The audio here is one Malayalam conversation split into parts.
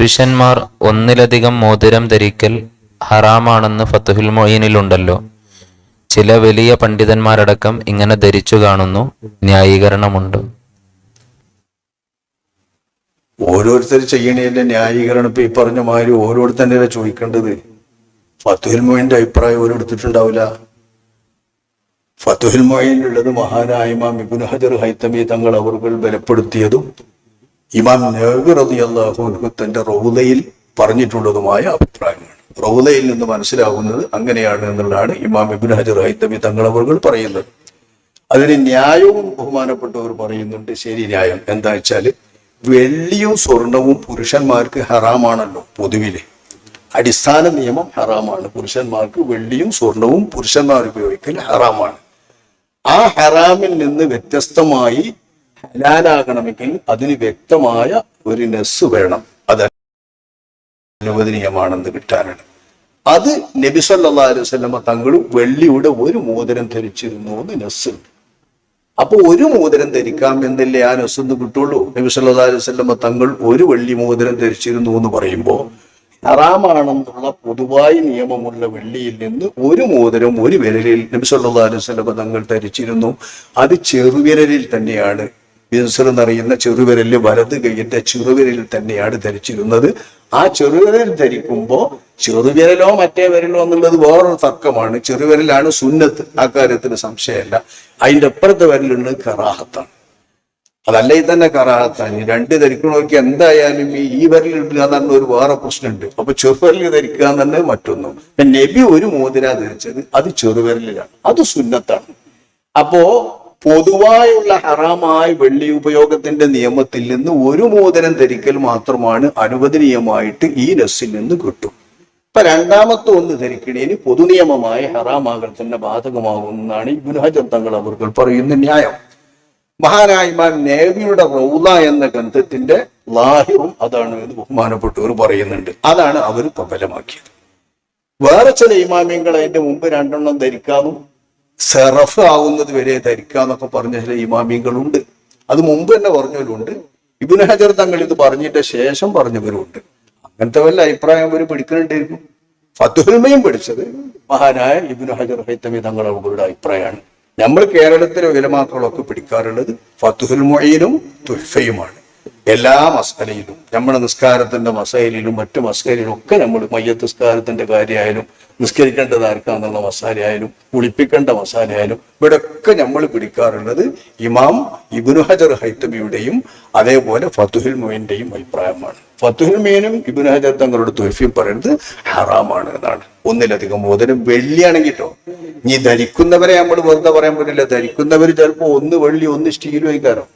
പുരുഷന്മാർ ഒന്നിലധികം മോതിരം ധരിക്കൽ ഹറാമാണെന്ന് ഫത്തുഹുൽ മൊയ്നിലുണ്ടല്ലോ ചില വലിയ പണ്ഡിതന്മാരടക്കം ഇങ്ങനെ ധരിച്ചു കാണുന്നു. ന്യായീകരണമുണ്ട്. ഓരോരുത്തർ ചെയ്യണതിന്റെ ന്യായീകരണം ഇപ്പൊ ഈ പറഞ്ഞ മാതിരി ഓരോരുത്തരെ ചോദിക്കേണ്ടത്? ഫത്തുഹിൽ മൊയിന്റെ അഭിപ്രായം ഓരോരുത്തിട്ടുണ്ടാവില്ല ഫത്തുഹിൽ മൊയിനുള്ളത് മഹാനായ ഇമാം ഇബുൻ ഹജർ ഹൈത്തമി തങ്ങൾ അവർ ബലപ്പെടുത്തിയതും ഇമാം നബി റളിയല്ലാഹു തന്റെ റൗദയിൽ പറഞ്ഞിട്ടുള്ളതുമായ അഭിപ്രായമാണ് റൗദയിൽ നിന്ന് മനസ്സിലാകുന്നത് അങ്ങനെയാണ് എന്നുള്ളതാണ് ഇമാം ഇബിൻ ഹജർ ഹൈത്തബി തങ്ങളവുകൾ പറയുന്നത്. അതിന് ന്യായവും ബഹുമാനപ്പെട്ടവർ പറയുന്നുണ്ട് ശരി ന്യായം. എന്താ വെച്ചാൽ വെള്ളിയും സ്വർണവും പുരുഷന്മാർക്ക് ഹറാമാണല്ലോ പൊതുവിൽ അടിസ്ഥാന നിയമം ഹറാമാണ്. പുരുഷന്മാർക്ക് വെള്ളിയും സ്വർണവും പുരുഷന്മാർ ഉപയോഗിക്കൽ ഹറാമാണ്. ആ ഹറാമിൽ നിന്ന് വ്യത്യസ്തമായി ഹലാലാകണമെങ്കിൽ അതിന് വ്യക്തമായ ഒരു നെസ് വേണം. അത് അനുവദനീയമാണെന്ന് കിട്ടാനാണ്. അത് നബി സല്ലല്ലാഹു അലൈഹി വസല്ലമ തങ്ങളും വെള്ളിയുടെ ഒരു മോതിരം ധരിച്ചിരുന്നു എന്ന് നെസ്സുണ്ട്. അപ്പൊ ഒരു മോതിരം ധരിക്കാം എന്നല്ലേ ആ നെസ്സെന്ന് കിട്ടുള്ളൂ? നബി സല്ലല്ലാഹു അലൈഹി വസല്ലമ തങ്ങൾ ഒരു വെള്ളി മോതിരം ധരിച്ചിരുന്നു എന്ന് പറയുമ്പോൾ ഹറാമാണെന്നുള്ള പൊതുവായ നിയമമുള്ള വെള്ളിയിൽ നിന്ന് ഒരു മോതിരം ഒരു വിരലിൽ നബി സല്ലല്ലാഹു അലൈഹി വസല്ലമ തങ്ങൾ ധരിച്ചിരുന്നു. അത് ചെറുവിരലിൽ തന്നെയാണ്. എന്നറിയുന്ന ചെറുവിരലിൽ വലത് കൈയിന്റെ ചെറുവിരലിൽ തന്നെയാണ് ധരിച്ചിരുന്നത്. ആ ചെറുവിരൽ ധരിക്കുമ്പോൾ ചെറുവിരലോ മറ്റേ വിരലോ എന്നുള്ളത് വേറൊരു തർക്കമാണ്. ചെറുവിരലാണ് സുന്നത്ത്. ആ കാര്യത്തിന് സംശയമല്ല. അതിന്റെ അപ്പുറത്തെ വിരലുണ്ട് കറാഹത്താണ്. അതല്ലെങ്കിൽ തന്നെ കറാഹത്താണ്. രണ്ട് ധരിക്കണമൊക്കെ എന്തായാലും ഈ വിരൽ ഇടുക എന്ന് ഒരു വേറെ പ്രശ്നമുണ്ട്. അപ്പൊ ചെറുവിരൽ ധരിക്കുക എന്ന് മറ്റൊന്നും. നബി ഒരു മോതിര ധരിച്ചത് അത് ചെറുവിരലിലാണ്. അത് സുന്നത്താണ്. അപ്പോ പൊതുവായുള്ള ഹറാമായ വെള്ളി ഉപയോഗത്തിന്റെ നിയമത്തിൽ നിന്ന് ഒരു മോതിരം ധരിക്കൽ മാത്രമാണ് അനുവദനീയമായിട്ട് ഈ നസ്സിൽ നിന്ന് കിട്ടും. ഇപ്പൊ രണ്ടാമത്തെ ഒന്ന് ധരിക്കണേന് പൊതുനിയമമായ ഹറാമാകൽ തന്നെ ബാധകമാകുമെന്നാണ് ഇബ്നു ഹജർ തങ്ങൾ അവർ പറയുന്ന ന്യായം. മഹാനായ ഇമാം നേവിയുടെ റൗല എന്ന ഗ്രന്ഥത്തിന്റെ ലാഹിറും അതാണ് എന്ന് ബഹുമാനപ്പെട്ടവർ പറയുന്നുണ്ട്. അതാണ് അവർ പ്രബലമാക്കിയത്. വേറെ ചില ഇമാമിയങ്ങൾ അതിന്റെ മുമ്പ് രണ്ടെണ്ണം ധരിക്കാനും സെറഫ് ആവുന്നത് വരെ ധരിക്കുക എന്നൊക്കെ പറഞ്ഞ ചില ഇമാമിയങ്ങളുണ്ട് അത് മുമ്പ് തന്നെ പറഞ്ഞവരുണ്ട്. ഇബിൻ ഹജർ തങ്ങൾ ഇത് പറഞ്ഞിട്ട് ശേഷം പറഞ്ഞവരുണ്ട്. അങ്ങനത്തെ വല്ല അഭിപ്രായം അവർ പിടിക്കുന്നുണ്ടായിരുന്നു ഫത്തുഹുൽമയും പഠിച്ചത് മഹാനായ ഇബിൻ ഹജർ ഹൈത്തമി തങ്ങൾ അവരുടെ അഭിപ്രായമാണ്. നമ്മൾ കേരളത്തിലെ വിലമാക്കളൊക്കെ പിടിക്കാറുള്ളത് ഫത്തുഹുൽ മൊയ്നും തുൽഫയുമാണ് എല്ലാ മസലയിലും നമ്മുടെ നിസ്കാരത്തിന്റെ മസയിലും മറ്റു മസ്കലിലും ഒക്കെ നമ്മൾ മയ്യത്ത് നിസ്കാരത്തിന്റെ കാര്യമായാലും നിസ്കരിക്കേണ്ടത് ആർക്കാന്നുള്ള മസാലയായാലും കുളിപ്പിക്കേണ്ട മസാലയായാലും ഇവിടെ ഒക്കെ നമ്മൾ പിടിക്കാറുള്ളത് ഇമാം ഇബുനു ഹജർ ഹൈത്തബിയുടെയും അതേപോലെ ഫത്തുഹുൽ മൊയിന്റെയും അഭിപ്രായമാണ്. ഫത്തുഹുൽ മീനും ഇബുനു ഹജർ തങ്ങളുടെ തൊഫിയും പറയുന്നത് ഹറാമാണ് എന്നാണ്. ഒന്നിലധികം മോദനം വെള്ളിയാണെങ്കിലോ നീ ധരിക്കുന്നവരെ നമ്മൾ വെറുതെ പറയാൻ പറ്റില്ല. ധരിക്കുന്നവർ ചിലപ്പോൾ ഒന്ന് വെള്ളി ഒന്ന് സ്റ്റീൽ വയ്ക്കാറോ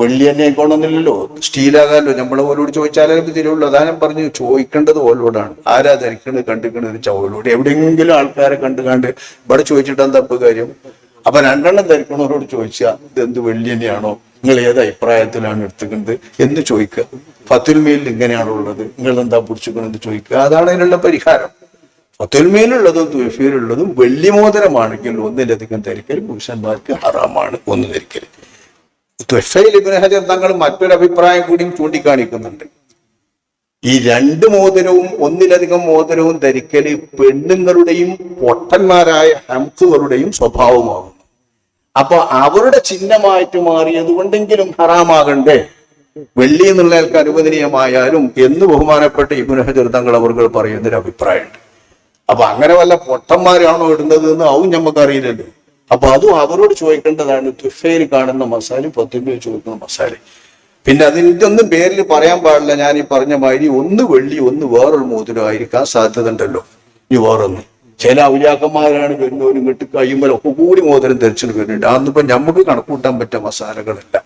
വെള്ളി തന്നെ ആയിക്കോണമെന്നില്ലല്ലോ സ്റ്റീലാകാമല്ലോ നമ്മളെ ഓരോട് ചോദിച്ചാലേ തിരുവുള്ളൂ അതാ ഞാൻ പറഞ്ഞു ചോദിക്കേണ്ടത് ഓലോടാണ്. ആരാ ധരിക്കണത് കണ്ടിക്കണത്? ഓലോട്. എവിടെയെങ്കിലും ആൾക്കാരെ കണ്ടു കണ്ട് ഇവിടെ ചോദിച്ചിട്ട് എന്താ ഇപ്പൊ കാര്യം? അപ്പൊ രണ്ടെണ്ണം ധരിക്കണവരോട് ചോദിച്ചാൽ ഇതെന്ത് വെള്ളി തന്നെയാണോ? നിങ്ങൾ ഏത് അഭിപ്രായത്തിലാണ് എടുത്തുക്കുന്നത് എന്ന് ചോദിക്കുക. ഫത്തുൽമയിൽ ഇങ്ങനെയാണോ ഉള്ളത്? നിങ്ങൾ എന്താ പിടിച്ചിക്കണെന്ന് ചോദിക്കുക. അതാണ് അതിനുള്ള പരിഹാരം. ഫത്തുൽമയിലുള്ളതും തുഫീലുള്ളതും വെള്ളിമോദരമാണെങ്കിൽ ഒന്നിലധികം ധരിക്കൽ പുരുഷന്മാർക്ക് ഹറാമാണ് ഒന്ന് ധരിക്കൽ. ഹജർ തങ്ങൾ മറ്റൊരു അഭിപ്രായം കൂടിയും ചൂണ്ടിക്കാണിക്കുന്നുണ്ട്. ഈ രണ്ട് മോതിരവും ഒന്നിലധികം മോതിരവും ധരിക്കൽ പെണ്ണുങ്ങളുടെയും പൊട്ടന്മാരായ ഹംസുകളുടെയും സ്വഭാവമാകുന്നു. അപ്പൊ അവരുടെ ചിഹ്നമായിട്ട് മാറിയത് കൊണ്ടെങ്കിലും ഹറാമാകണ്ടേ? വെള്ളി എന്നുള്ളയാൾക്ക് അനുവദനീയമായാലും എന്ന് ബഹുമാനപ്പെട്ട ഇബ്നു ഹജർ തങ്ങൾ അവർ പറയുന്നൊരു അഭിപ്രായമുണ്ട് അപ്പൊ അങ്ങനെ വല്ല പൊട്ടന്മാരാണോ ഇടുന്നത് എന്ന് ആവും ഞമ്മക്കറിയില്ലല്ലോ. അപ്പൊ അതും അവരോട് ചോദിക്കേണ്ടതാണ് തുഫയിൽ കാണുന്ന മസാല പത്തുരൂപ ചോദിക്കുന്ന മസാല പിന്നെ അതിന്റെ ഒന്നും പേരിൽ പറയാൻ പാടില്ല. ഞാൻ ഈ പറഞ്ഞ മാതിരി ഒന്ന് വെള്ളി ഒന്ന് വേറൊരു മോതിരം ആയിരിക്കാൻ സാധ്യത ഉണ്ടല്ലോ ഇനി വേറൊന്ന്. ചില ഔലിയാക്കന്മാരാണ് വരുന്നവരും കിട്ടി കഴിയുമ്പോൾ ഒക്കെ കൂടി മോതിരം ധരിച്ചിട്ട് വരുന്നുണ്ട്. അതൊന്നിപ്പോ നമുക്ക് കണക്കൂട്ടാൻ പറ്റിയ മസാലകളല്ല.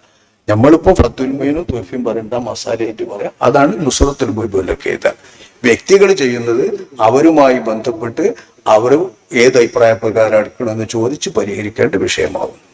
നമ്മളിപ്പോ ഫത്തുൽമീനും തുഫയും പറയേണ്ട മസാലയായിട്ട് പറയാം. അതാണ് നുസറത്തുൽ മുബിലൊക്കെ ചെയ്താൽ വ്യക്തികൾ ചെയ്യുന്നത് അവരുമായി ബന്ധപ്പെട്ട് അവർ ഏത് അഭിപ്രായ പ്രകാരം എടുക്കണമെന്ന് ചോദിച്ച് പരിഹരിക്കേണ്ട വിഷയമാകും